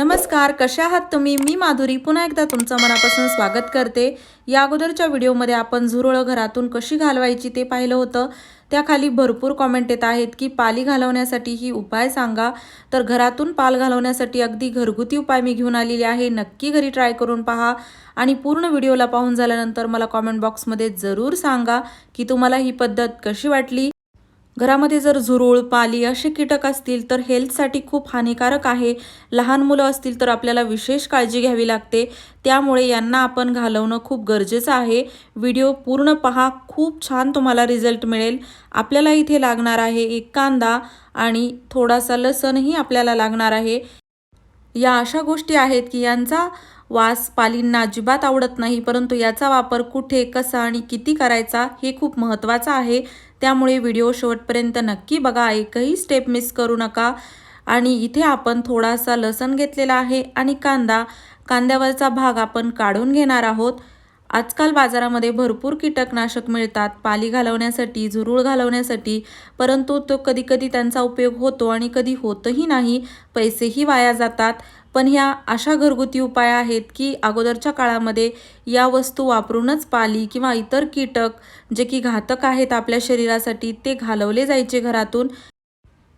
नमस्कार कशा आहात तुम्ही? मी माधुरी. पुन्हा एकदा तुमचं मनापासून स्वागत करते. या अगोदरच्या व्हिडिओमध्ये आपण झुरळं घरातून कशी घालवायची ते पाहिलं होतं. त्याखाली भरपूर कॉमेंट येत आहेत की पाली घालवण्यासाठी ही उपाय सांगा. तर घरातून पाल घालवण्यासाठी अगदी घरगुती उपाय मी घेऊन आलेली आहे. नक्की घरी ट्राय करून पहा. आणि पूर्ण व्हिडिओला पाहून झाल्यानंतर मला कॉमेंट बॉक्समध्ये जरूर सांगा की तुम्हाला ही पद्धत कशी वाटली. घरामध्ये जर झुरूळ पाली असे कीटक असतील तर हेल्थसाठी खूप हानिकारक आहे. लहान मुलं असतील तर आपल्याला विशेष काळजी घ्यावी लागते. त्यामुळे यांना आपण घालवणं खूप गरजेचं आहे. व्हिडिओ पूर्ण पहा. खूप छान तुम्हाला रिझल्ट मिळेल. आपल्याला इथे लागणार आहे एक कांदा आणि थोडासा लसणही आपल्याला लागणार आहे. या अशा गोष्टी आहेत की यांचा वास पालींना अजिबात आवडत नाही परंतु याचा वापर कुठे कसा आणि किती करायचा हे खूप महत्त्वाचं आहे. त्यामुळे व्हिडिओ शेवटपर्यंत नक्की बघा एकही स्टेप मिस करू नका. आणि इथे आपण थोडासा लसण घेतलेला आहे आणि कांदा. कांद्यावरचा भाग आपण काढून घेणार आहोत. आजकाल बाजारामध्ये भरपूर कीटकनाशक मिळतात पाली घालवण्यासाठी झुरूळ घालवण्यासाठी. परंतु तो कधीकधी त्यांचा उपयोग होतो आणि कधी होतही नाही पैसेही वाया जातात. पण ह्या अशा घरगुती उपाय आहेत की अगोदरच्या काळामध्ये या वस्तू वापरूनच पाली किंवा इतर कीटक जे की घातक आहेत आपल्या शरीरासाठी ते घालवले जायचे घरातून.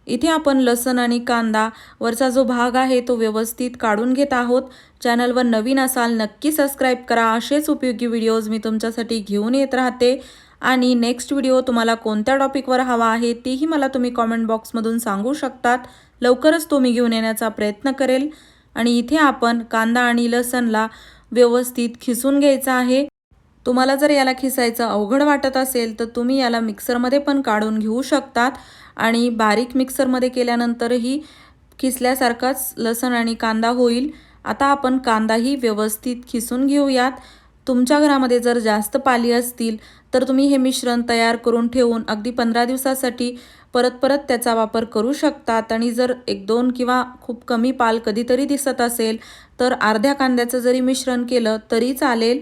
इथे आपण लसण आणि कांदा वरचा जो भाग आहे तो व्यवस्थित काढून घेत आहोत. चॅनलवर नवीन असाल नक्की सबस्क्राईब करा. असेच उपयोगी व्हिडिओज मी तुमच्यासाठी घेऊन येत राहते. आणि नेक्स्ट व्हिडिओ तुम्हाला कोणत्या टॉपिकवर हवा आहे तेही मला तुम्ही कॉमेंट बॉक्समधून सांगू शकतात. लवकरच तो मी घेऊन येण्याचा प्रयत्न करेल. आणि इथे आपण कांदा आणि लसणला व्यवस्थित खिसून घ्यायचा आहे. तुम्हाला जर याला खिसायचं अवघड वाटत असेल तर तुम्ही याला मिक्सरमध्ये पण काढून घेऊ शकतात. आणि बारीक मिक्सरमध्ये केल्यानंतरही खिसल्यासारखाच लसण आणि कांदा होईल. आता आपण कांदाही व्यवस्थित खिसून घेऊयात. तुमच्या घरामध्ये जर जास्त पाली असतील तर तुम्ही हे मिश्रण तयार करून ठेवून अगदी पंधरा दिवसासाठी परत परत त्याचा वापर करू शकतात. आणि जर एक दोन किंवा खूप कमी पाल कधीतरी दिसत असेल तर अर्ध्या कांद्याचं जरी मिश्रण केलं तरी चालेल.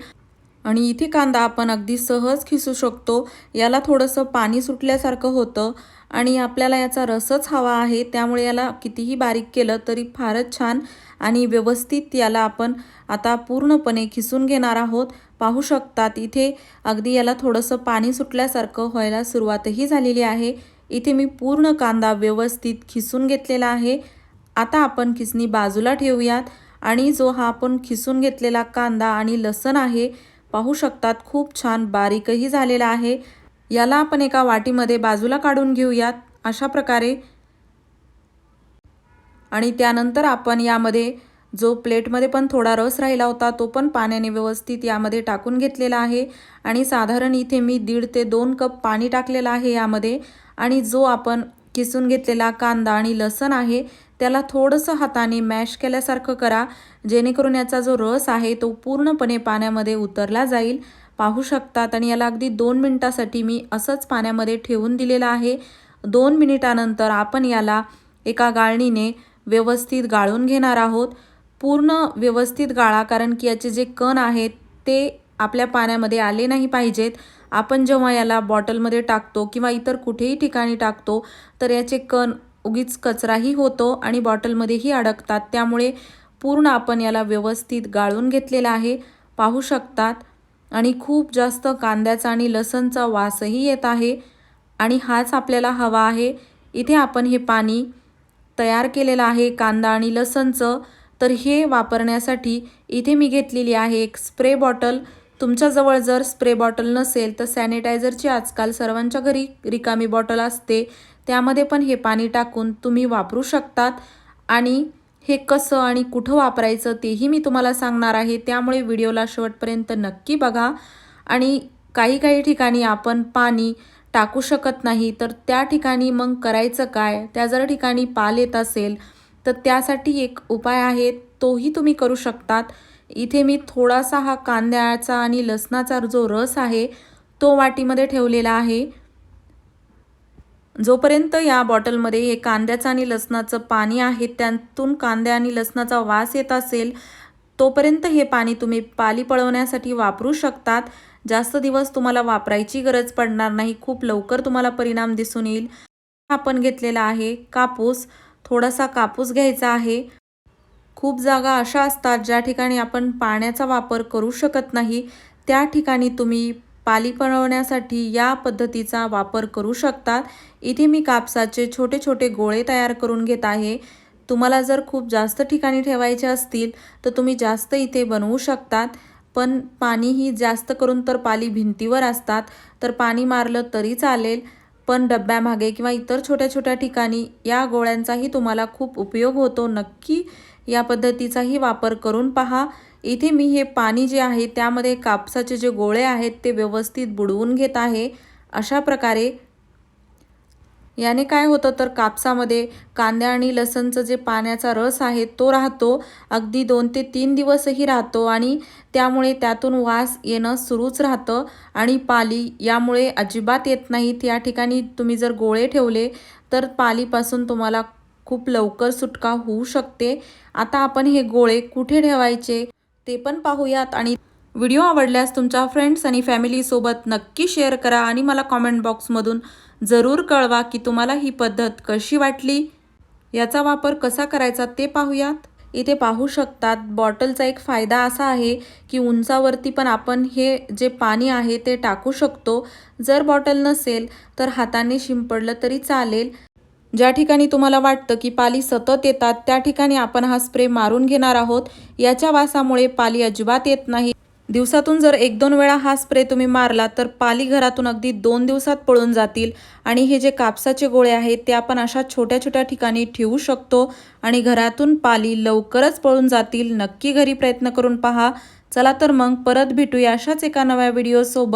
आणि इथे कांदा आपण अगदी सहज खिसू शकतो. याला थोडंसं पाणी सुटल्यासारखं होतं आणि आपल्याला याचा रसच हवा आहे. त्यामुळे याला कितीही बारीक केलं तरी फारच छान आणि व्यवस्थित याला आपण आता पूर्णपणे खिसून घेणार आहोत. पाहू शकतात इथे अगदी याला थोडंसं पाणी सुटल्यासारखं व्हायला सुरुवातही झालेली आहे. इथे मी पूर्ण कांदा व्यवस्थित खिसून घेतलेला आहे. आता आपण खिसणी बाजूला ठेवूयात आणि जो हा आपण खिसून घेतलेला कांदा आणि लसण आहे पाहू शकतात. खूप छान बारीकही झालेला आहे. याला आपण एका वाटीमध्ये बाजूला काढून घेऊयात. अशा प्रकारे. आणि त्यानंतर आपण यामध्ये जो प्लेटमध्ये पण थोडा रस राहिला होता तो पण पाण्याने व्यवस्थित यामध्ये टाकून घेतलेला आहे. आणि साधारण इथे मी दीड ते दोन कप पाणी टाकलेलं आहे यामध्ये. आणि जो आपण किसून घेतलेला कांदा आणि लसण आहे त्याला थोडंसं हाताने मॅश केल्यासारखं करा जेणेकरून याचा जो रस आहे तो पूर्णपणे पाण्यामध्ये उतरला जाईल. पाहू शकतात आणि याला अगदी दोन मिनटासाठी मी असंच पाण्यामध्ये ठेवून दिलेलं आहे. दोन मिनिटानंतर आपण याला एका गाळणीने व्यवस्थित गाळून घेणार आहोत. पूर्ण व्यवस्थित गाळा कारण की याचे जे कण आहेत ते आपल्या पाण्यामध्ये आले नाही पाहिजेत. आपण जेव्हा याला बॉटलमध्ये टाकतो किंवा इतर कुठेही ठिकाणी टाकतो तर याचे कण उगीच कचराही होतो आणि बॉटलमध्येही अडकतात. त्यामुळे पूर्ण आपण याला व्यवस्थित गाळून घेतलेला आहे. पाहू शकतात. आणि खूप जास्त कांद्याचा आणि लसणचा वासही येत आहे. आणि हाच आपल्याला हवा आहे. इथे आपण हे पाणी तयार केलेलं आहे कांदा आणि लसणचं. तर हे वापरण्यासाठी इथे मी घेतलेली आहे एक स्प्रे बॉटल. तुमच्याजवळ जर स्प्रे बॉटल नसेल तर सॅनिटायझरची आजकाल सर्वांच्या घरी रिकामी बॉटल असते. त्यामध्ये पण हे पाणी टाकून तुम्ही वापरू शकतात. आणि हे कसं आणि कुठं वापरायचं तेही मी तुम्हाला सांगणार आहे. त्यामुळे व्हिडिओला शेवटपर्यंत नक्की बघा. आणि काही काही ठिकाणी आपण पाणी टाकू शकत नाही तर त्या ठिकाणी मग करायचं काय? त्या जर ठिकाणी पाल येत असेल तर त्यासाठी एक उपाय आहे तोही तुम्ही करू शकतात. इथे मी थोडासा हा कांद्याचा आणि लसणाचा जो रस आहे तो वाटीमध्ये ठेवलेला आहे. जोपर्यंत या बॉटलमध्ये हे कांद्याचं आणि लसणाचं पाणी आहे त्यातून कांद्या आणि लसणाचा वास येत असेल तोपर्यंत हे पाणी तुम्ही पाली पळवण्यासाठी वापरू शकतात. जास्त दिवस तुम्हाला वापरायची गरज पडणार नाही खूप लवकर तुम्हाला परिणाम दिसून येईल. आपण घेतलेला आहे कापूस. थोडासा कापूस घ्यायचा आहे. खूप जागा अशा असतात ज्या ठिकाणी आपण पाण्याचा वापर करू शकत नाही. त्या ठिकाणी तुम्ही पाली बनवण्यासाठी या पद्धतीचा वापर करू शकतात. इथे मी कापसाचे छोटे छोटे गोळे तयार करून घेत आहे. तुम्हाला जर खूप जास्त ठिकाणी ठेवायचे असतील तर तुम्ही जास्त इथे बनवू शकतात. पण पाणीही जास्त करून तर पाली भिंतीवर असतात. तर पाणी मारलं तरी चालेल. पण डब्यामागे किंवा इतर छोट्या छोट्या ठिकाणी या गोळ्यांचाही तुम्हाला खूप उपयोग होतो. नक्की या पद्धतीचाही वापर करून पहा. इथे मी हे पाणी जे आहे त्यामध्ये कापसाचे जे गोळे आहेत ते व्यवस्थित बुडवून घेत आहे. अशा प्रकारे याने काय होतं तर कापसामध्ये कांद्या आणि लसणचं जे पाण्याचा रस आहे तो राहतो. अगदी दोन ते तीन दिवसही राहतो आणि त्यामुळे त्यातून वास येणं सुरूच राहतं आणि पाली यामुळे अजिबात येत नाहीत. या ठिकाणी तुम्ही जर गोळे ठेवले तर पालीपासून तुम्हाला खूप लवकर सुटका होऊ शकते. आता आपण हे गोळे कुठे ठेवायचे ते पण पाहूयात आणि व्हिडिओ आवडल्यास तुमच्या फ्रेंड्स आणि फॅमिलीसोबत नक्की शेअर करा आणि मला कॉमेंट बॉक्समधून जरूर कळवा की तुम्हाला ही पद्धत कशी वाटली. याचा वापर कसा करायचा ते पाहूयात. इथे पाहू शकतात बॉटलचा एक फायदा असा आहे की उंचावरती पण आपण हे जे पाणी आहे ते टाकू शकतो. जर बॉटल नसेल तर हाताने शिंपडलं तरी चालेल. ज्या ठिकाणी तुम्हाला वाटतं की पाली सतत येतात त्या ठिकाणी आपण हा स्प्रे मारून घेणार आहोत. याच्या वासामुळे पाली अजिबात येत नाही. दिवसातून जर एक दोन वेळा हा स्प्रे तुम्ही मारला तर पाली घरातून अगदी दोन दिवसात पळून जातील. आणि हे जे कापसाचे गोळे आहेत ते आपण अशा छोट्या छोट्या ठिकाणी ठेवू शकतो आणि घरातून पाली लवकरच पळून जातील. नक्की घरी प्रयत्न करून पहा. चला तर मग परत भेटूया अशाच एका नव्या व्हिडिओसोबत